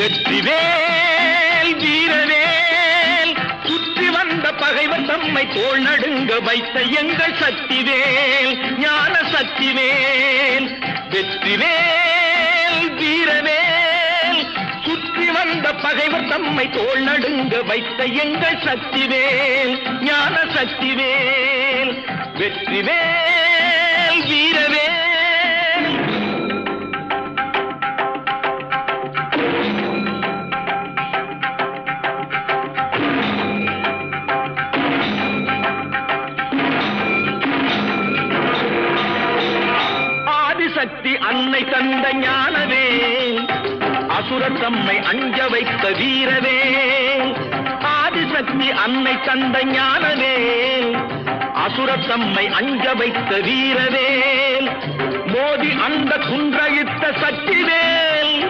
வெற்றிவேல் வீரவேல். சுற்றி வந்த பகைவர் தம்மை தோள் நடுங்க வைத்த எங்கள் சக்திவேல் ஞான சக்திவேல். வெற்றிவேல் வீரவேல். சுற்றி வந்த பகைவர் தம்மை தோள் நடுங்க வைத்த எங்கள் சக்திவேல் ஞான சக்திவேல். வெற்றிவேல் வீரவேல். சக்தி அன்னை தந்த ஞானவே அசுரத்தம்மை அஞ்ச வைத்த வீரவே ஆதிசக்தி அன்னை தந்த ஞானவே அசுரத்தம்மை அஞ்ச வைத்த வீரவே மோதி அந்த குன்றழித்த சக்தி